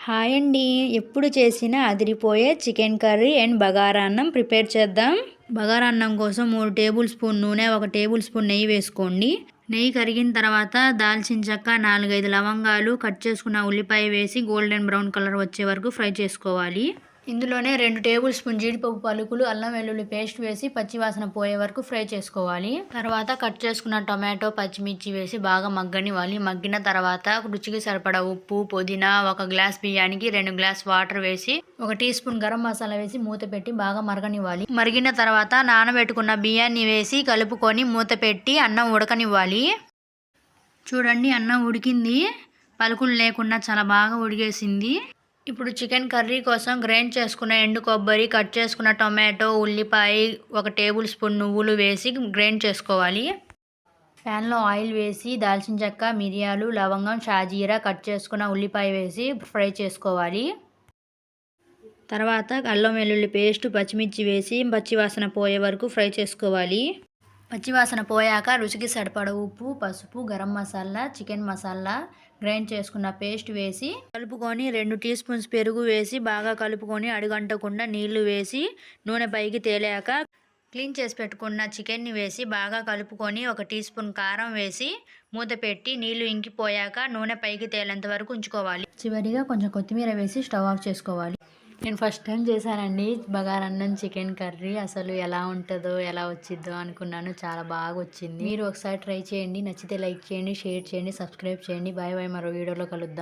Hi అండి. ఎప్పుడు చేసిన అదిరిపోయే చికెన్ కర్రీ అండ్ బగారా అన్నం ప్రిపేర్ చేద్దాం. బగారా అన్నం కోసం మూడు టేబుల్ స్పూన్ నూనె ఒక టేబుల్ స్పూన్ నెయ్యి వేసుకోండి. నెయ్యి కరిగిన తర్వాత దాల్చిన చెక్క నాలుగైదు లవంగాలు కట్ చేసుకున్న ఉల్లిపాయ వేసి గోల్డెన్ బ్రౌన్ కలర్ వచ్చే వరకు ఫ్రై చేసుకోవాలి. ఇందులోనే రెండు టేబుల్ స్పూన్ జీడిపప్పు పలుకులు అల్లం వెల్లుల్లి పేస్ట్ వేసి పచ్చివాసన పోయే వరకు ఫ్రై చేసుకోవాలి. తర్వాత కట్ చేసుకున్న టొమాటో పచ్చిమిర్చి వేసి బాగా మగ్గనివ్వాలి. మగ్గిన తర్వాత రుచికి సరిపడా ఉప్పు పుదీనా ఒక గ్లాస్ బియ్యానికి రెండు గ్లాస్ వాటర్ వేసి ఒక టీ స్పూన్ గరం మసాలా వేసి మూత పెట్టి బాగా మరగనివ్వాలి. మరిగిన తర్వాత నానబెట్టుకున్న బియ్యాన్ని వేసి కలుపుకొని మూత పెట్టి అన్నం ఉడకనివ్వాలి. చూడండి అన్నం ఉడికింది. పలుకులు లేకుండా చాలా బాగా ఉడికేసింది. ఇప్పుడు చికెన్ కర్రీ కోసం గ్రైండ్ చేసుకున్న ఎండు కొబ్బరి కట్ చేసుకున్న టొమాటో ఉల్లిపాయ ఒక టేబుల్ స్పూన్ నువ్వులు వేసి గ్రైండ్ చేసుకోవాలి. ప్యాన్లో ఆయిల్ వేసి దాల్చిన చెక్క మిరియాలు లవంగం షాజీరా కట్ చేసుకున్న ఉల్లిపాయ వేసి ఫ్రై చేసుకోవాలి. తర్వాత అల్లం వెల్లుల్లి పేస్ట్ పచ్చిమిర్చి వేసి పచ్చివాసన పోయే వరకు ఫ్రై చేసుకోవాలి. పచ్చివాసన పోయాక రుచికి సరిపడ ఉప్పు పసుపు గరం మసాలా చికెన్ మసాలా గ్రైండ్ చేసుకున్న పేస్ట్ వేసి కలుపుకొని రెండు టీ స్పూన్స్ పెరుగు వేసి బాగా కలుపుకొని అడుగంటకుండా నీళ్ళు వేసి నూనె పైకి తేలాక క్లీన్ చేసి పెట్టుకున్న చికెన్ని వేసి బాగా కలుపుకొని ఒక టీ స్పూన్ కారం వేసి మూత పెట్టి నీళ్ళు ఇంకిపోయాక నూనె పైకి తేలేంత వరకు ఉంచుకోవాలి. చివరిగా కొంచెం కొత్తిమీర వేసి స్టవ్ ఆఫ్ చేసుకోవాలి. నేను ఫస్ట్ టైం చేశానండి బగారన్నం చికెన్ కర్రీ. అసలు ఎలా ఉంటుందో ఎలా వచ్చిద్దో అనుకున్నాను. చాలా బాగా వచ్చింది మీరు ఒకసారి ట్రై చేయండి. నచ్చితే లైక్ చేయండి షేర్ చేయండి సబ్స్క్రైబ్ చేయండి. Bye bye. మరో వీడియోలో కలుద్దాం.